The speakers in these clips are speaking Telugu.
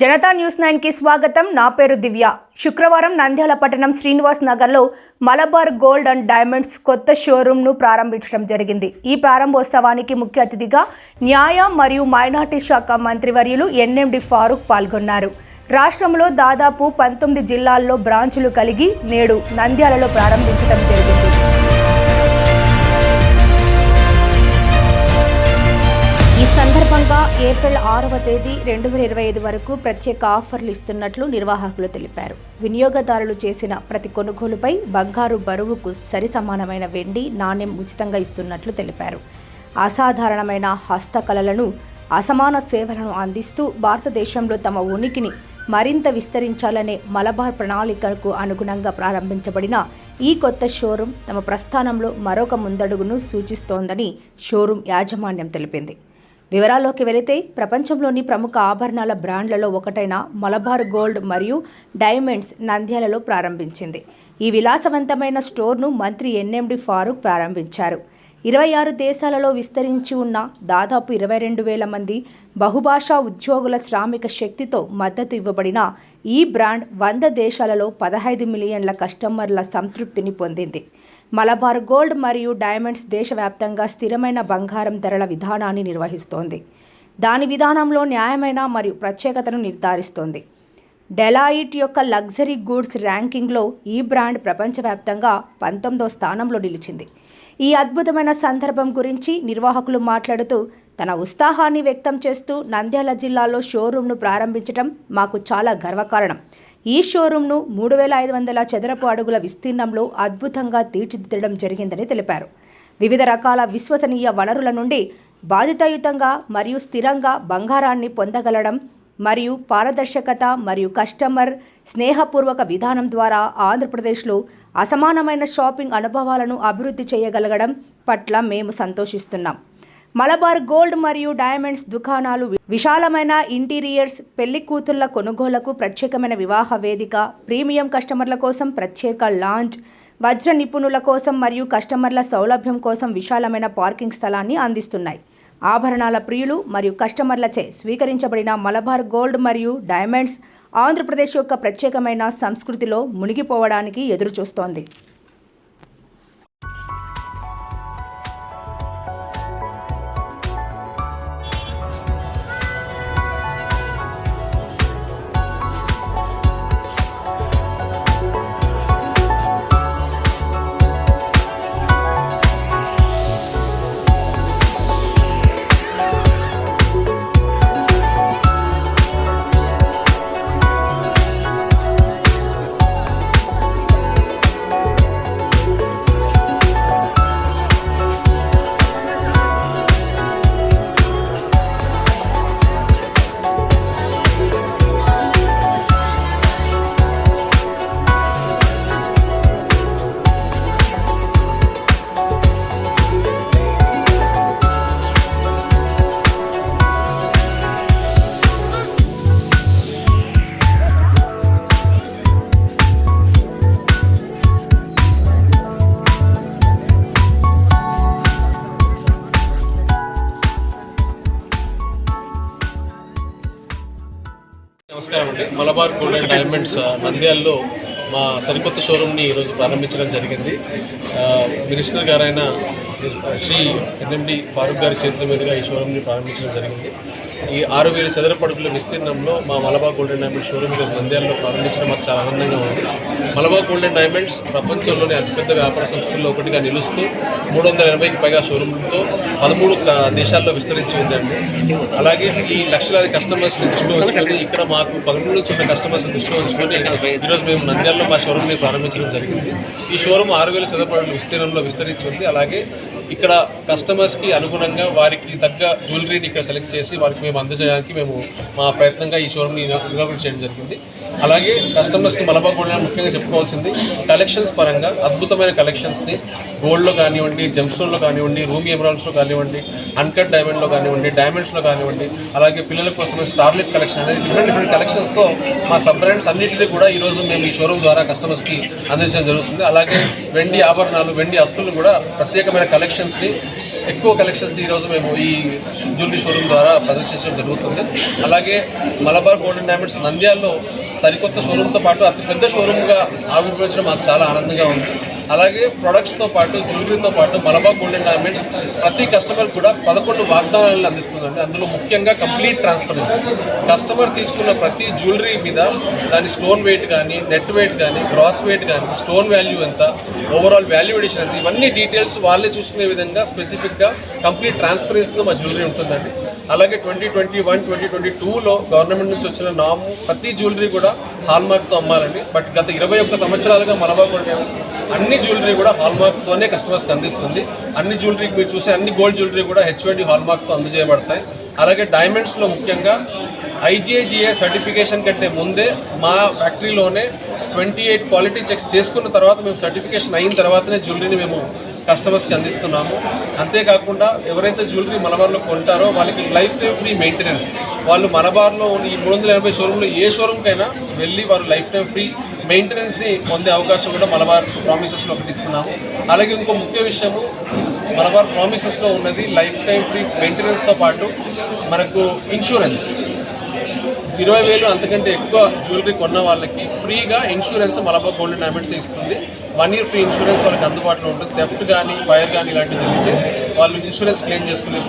జనతా న్యూస్ నైన్కి స్వాగతం. నా పేరు దివ్య. శుక్రవారం నంద్యాల పట్టణం శ్రీనివాస్ నగర్లో మలబార్ గోల్డ్ అండ్ డైమండ్స్ కొత్త షోరూంను ప్రారంభించడం జరిగింది. ఈ ప్రారంభోత్సవానికి ముఖ్య అతిథిగా న్యాయ మరియు మైనార్టీ శాఖ మంత్రివర్యులు ఎన్ఎండి ఫారూక్ పాల్గొన్నారు. రాష్ట్రంలో దాదాపు పంతొమ్మిది జిల్లాల్లో బ్రాంచులు కలిగి నేడు నంద్యాలలో ప్రారంభించడం జరిగింది. సందర్భంగా ఏప్రిల్ ఆరవ తేదీ రెండు వేల ఇరవై ఐదు వరకు ప్రత్యేక ఆఫర్లు ఇస్తున్నట్లు నిర్వాహకులు తెలిపారు. వినియోగదారులు చేసిన ప్రతి కొనుగోలుపై బంగారు బరువుకు సరి సమానమైన వెండి నాణ్యం ఉచితంగా ఇస్తున్నట్లు తెలిపారు. అసాధారణమైన హస్తకళలను అసమాన సేవలను అందిస్తూ భారతదేశంలో తమ ఉనికిని మరింత విస్తరించాలనే మలబార్ ప్రణాళికకు అనుగుణంగా ప్రారంభించబడిన ఈ కొత్త షోరూం తమ ప్రస్థానంలో మరొక ముందడుగును సూచిస్తోందని షోరూం యాజమాన్యం తెలిపింది. వివరాల్లోకి వెళితే ప్రపంచంలోని ప్రముఖ ఆభరణాల బ్రాండ్లలో ఒకటైన మలబార్ గోల్డ్ మరియు డైమండ్స్ నంద్యాలలో ప్రారంభించింది. ఈ విలాసవంతమైన స్టోర్ను మంత్రి ఎన్ఎండి ఫారూక్ ప్రారంభించారు. ఇరవై ఆరు దేశాలలో విస్తరించి ఉన్న దాదాపు ఇరవై రెండు వేల మంది బహుభాషా ఉద్యోగుల శ్రామిక శక్తితో మద్దతు ఇవ్వబడిన ఈ బ్రాండ్ వంద దేశాలలో పదహైదు మిలియన్ల కస్టమర్ల సంతృప్తిని పొందింది. మలబార్ గోల్డ్ మరియు డైమండ్స్ దేశవ్యాప్తంగా స్థిరమైన బంగారం ధరల విధానాన్ని నిర్వహిస్తోంది. దాని విధానంలో న్యాయమైన మరియు ప్రత్యేకతను నిర్ధారిస్తోంది. డెలాయిట్ యొక్క లగ్జరీ గూడ్స్ ర్యాంకింగ్లో ఈ బ్రాండ్ ప్రపంచవ్యాప్తంగా పంతొమ్మిదో స్థానంలో నిలిచింది. ఈ అద్భుతమైన సందర్భం గురించి నిర్వాహకులు మాట్లాడుతూ తన ఉత్సాహాన్ని వ్యక్తం చేస్తూ నంద్యాల జిల్లాలో షోరూంను ప్రారంభించడం మాకు చాలా గర్వకారణం. ఈ షోరూంను మూడు వేల ఐదు వందల చదరపు అడుగుల విస్తీర్ణంలో అద్భుతంగా తీర్చిదిద్దడం జరిగిందని తెలిపారు. వివిధ రకాల విశ్వసనీయ వనరుల నుండి బాధితయుతంగా మరియు స్థిరంగా బంగారాన్ని పొందగలడం మరియు పారదర్శకత మరియు కస్టమర్ స్నేహపూర్వక విధానం ద్వారా ఆంధ్రప్రదేశ్లో అసమానమైన షాపింగ్ అనుభవాలను అభివృద్ధి చేయగలగడం పట్ల మేము సంతోషిస్తున్నాం. మలబార్ గోల్డ్ మరియు డైమండ్స్ దుకాణాలు విశాలమైన ఇంటీరియర్స్ పెళ్ళి కూతుళ్ళ కొనుగోళ్ళకు ప్రత్యేకమైన వివాహ వేదిక ప్రీమియం కస్టమర్ల కోసం ప్రత్యేక లాంచ్ వజ్ర నిపుణుల కోసం మరియు కస్టమర్ల సౌలభ్యం కోసం విశాలమైన పార్కింగ్ స్థలాన్ని అందిస్తున్నాయి. ఆభరణాల ప్రియులు మరియు కస్టమర్లచే స్వీకరించబడిన మలబార్ గోల్డ్ మరియు డైమండ్స్ ఆంధ్రప్రదేశ్ యొక్క ప్రత్యేకమైన సంస్కృతిలో మునిగిపోవడానికి ఎదురుచూస్తోంది. నమస్కారం అండి. మలబార్ గోల్డ్ అండ్ డైమండ్స్ ఆ, నంద్యాలలో మా సరికొత్త షోరూమ్ని ఈరోజు ప్రారంభించడం జరిగింది. మినిస్టర్ గారైన శ్రీ ఎన్ఎండి ఫారూక్ గారి చేతుల మీదుగా ఈ షోరూమ్ని ప్రారంభించడం జరిగింది. ఈ ఆరు వేల చదరపడుకుల విస్తీర్ణంలో మా Malabar gold and diamonds showroom ఈరోజు నంద్యాలలో ప్రారంభించడం మాకు చాలా ఆనందంగా ఉంది. మలబార్ గోల్డ్ అండ్ డైమండ్స్ ప్రపంచంలోని అతిపెద్ద వ్యాపార సంస్థల్లో ఒకటిగా నిలుస్తూ మూడు వందల ఎనభైకి పైగా షోరూమ్లతో పదమూడు దేశాల్లో విస్తరించి ఉందండి. అలాగే ఈ లక్షలాది కస్టమర్స్ని దృష్టిలో ఉంచుకొని ఇక్కడ మాకు పదమూడు నుంచి ఉన్న కస్టమర్స్ దృష్టిలో ఉంచుకొని ఈరోజు మేము నంద్యాలలో మా షోరూమ్ని ప్రారంభించడం జరిగింది. ఈ షోరూమ్ ఆరు వేల చదవడం విస్తీర్ణంలో విస్తరించి ఉంది. అలాగే ఇక్కడ కస్టమర్స్కి అనుగుణంగా వారికి తగ్గ జ్యువెలరీని ఇక్కడ సెలెక్ట్ చేసి వారికి మేము అందజేయడానికి మేము మా ప్రయత్నంగా ఈ షోరూమ్ని ఇనాగ్రేట్ చేయడం జరిగింది. అలాగే కస్టమర్స్కి మలబార్ ముఖ్యంగా చెప్పుకోవాల్సింది కలెక్షన్స్ పరంగా అద్భుతమైన కలెక్షన్స్ని గోల్డ్లో కానివ్వండి జెమ్స్టోన్లో కానివ్వండి రూమీ ఎమరాల్స్లో కానివ్వండి అన్కట్ డైమండ్లో కానివ్వండి డైమండ్స్లో కానివ్వండి అలాగే పిల్లల కోసం స్టార్లెట్ కలెక్షన్ అనేది డిఫరెంట్ డిఫరెంట్ కలెక్షన్స్తో మా సబ్ బ్రాండ్స్ అన్నింటినీ కూడా ఈరోజు మేము ఈ షోరూమ్ ద్వారా కస్టమర్స్కి అందించడం జరుగుతుంది. అలాగే వెండి ఆభరణాలు వెండి అస్తులు కూడా ప్రత్యేకమైన కలెక్షన్స్ని ఎక్కువ కలెక్షన్స్ ఈరోజు మేము ఈ జ్యువెలరీ షోరూమ్ ద్వారా ప్రదర్శించడం జరుగుతుంది. అలాగే మలబార్ గోల్డెన్ డైమండ్స్ నంద్యాల్లో సరికొత్త షోరూమ్తో పాటు అతి పెద్ద షోరూమ్గా ఆవిర్భవించడం మాకు చాలా ఆనందంగా ఉంది. అలాగే ప్రొడక్ట్స్తో పాటు జ్యువెలరీతో పాటు మలబా గోల్డెన్ డైమండ్స్ ప్రతి కస్టమర్ కూడా పదకొండు వాగ్దానాలను అందిస్తుందండి. అందులో ముఖ్యంగా కంప్లీట్ ట్రాన్స్పరెన్సీ. కస్టమర్ తీసుకున్న ప్రతి జ్యువెలరీ మీద దాని స్టోన్ వెయిట్ కానీ నెట్ వెయిట్ కానీ గ్రాస్ వెయిట్ కానీ స్టోన్ వాల్యూ ఎంత ఓవరాల్ వాల్యూ ఎడిషన్ ఎంత ఇవన్నీ డీటెయిల్స్ వాళ్ళే చూసుకునే విధంగా స్పెసిఫిక్గా కంప్లీట్ ట్రాన్స్పరెన్సీతో మా జ్యువెలరీ ఉంటుందండి. అలాగే ట్వంటీ ట్వంటీ వన్ ట్వంటీ ట్వంటీ టూలో గవర్నమెంట్ నుంచి వచ్చిన నాము ప్రతి జ్యువెలరీ కూడా హాల్మార్క్తో అమ్మాలండి. బట్ గత ఇరవై ఒక్క సంవత్సరాలుగా మలబా అన్ని జ్యువెలరీ కూడా హాల్మార్క్తోనే కస్టమర్స్కి అందిస్తుంది. అన్ని జ్యువెలరీ మీరు చూసే అన్ని గోల్డ్ జ్యువెలరీ కూడా హెచ్వైడి హాల్మార్క్తో అందజేయబడతాయి. అలాగే డైమండ్స్లో ముఖ్యంగా ఐజిఐజిఏ సర్టిఫికేషన్ కంటే ముందే మా ఫ్యాక్టరీలోనే ట్వంటీ ఎయిట్ క్వాలిటీ చెక్స్ చేసుకున్న తర్వాత మేము సర్టిఫికేషన్ అయిన తర్వాతనే జ్యువెలరీని మేము కస్టమర్స్కి అందిస్తున్నాము. అంతేకాకుండా ఎవరైతే జ్యువెలరీ మలబార్లో కొంటారో వాళ్ళకి లైఫ్ టైం ఫ్రీ మెయింటెనెన్స్ వాళ్ళు మలబార్లో ఉన్న ఈ మూడు వందల ఎనభై షోరూంలో ఏ షోరూమ్కైనా వెళ్ళి వారు లైఫ్ టైం ఫ్రీ మెయింటెనెన్స్ని పొందే అవకాశం కూడా మలబార్ ప్రామిసెస్లో ఒకటి ఇస్తున్నాము అలాగే ఇంకో ముఖ్య విషయము మలబార్ ప్రామిసెస్లో ఉన్నది లైఫ్ టైం ఫ్రీ మెయింటెనెన్స్తో పాటు మనకు ఇన్సూరెన్స్ ఇరవై వేలు అంతకంటే ఎక్కువ జ్యువెలరీ కొన్న వాళ్ళకి ఫ్రీగా ఇన్సూరెన్స్ మలబార్ గోల్డ్ డైమండ్స్ ఇస్తుంది. వన్ ఇయర్ ఫ్రీ ఇన్సూరెన్స్ వాళ్ళకి అందుబాటులో ఉంటుంది. థెఫ్ట్ కానీ ఫైర్ కానీ ఇలాంటివి జరిగితే వాళ్ళు ఇన్సూరెన్స్ క్లెయిమ్ చేసుకునే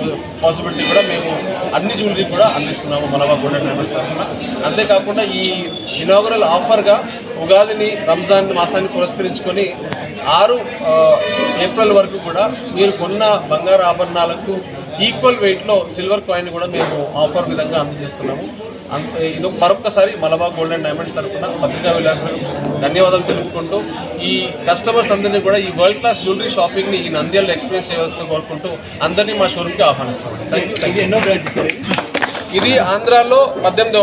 పాసిబిలిటీ కూడా మేము అన్ని జ్యువెలరీ కూడా అందిస్తున్నాము మలబార్ గోల్డ్ డైమండ్స్ తరఫున. అంతేకాకుండా ఈ ఇనాగరల్ ఆఫర్గా ఉగాదిని రంజాన్ మాసాన్ని పురస్కరించుకొని ఆరు ఏప్రిల్ వరకు కూడా మీరు కొన్న బంగారు ఆభరణాలకు ఈక్వల్ వెయిట్లో సిల్వర్ కాయిన్ కూడా మేము ఆఫర్ విధంగా అందజేస్తున్నాము. అంత ఇది మరొక్కసారి మలబా గోల్డెన్ డైమండ్స్ తరఫున పత్రికా విలేకరులకు ధన్యవాదాలు తెలుపుకుంటూ ఈ కస్టమర్స్ అందరినీ కూడా ఈ వరల్డ్ క్లాస్ జ్యువెలరీ షాపింగ్ని ఈ నంద్యాలలో ఎక్స్పీరియన్స్ చేయవలసింది కోరుకుంటూ అందరినీ మా షోరూమ్కి ఆహ్వానిస్తాం థ్యాంక్ యూ? ఇది ఆంధ్రాలో పద్దెనిమిది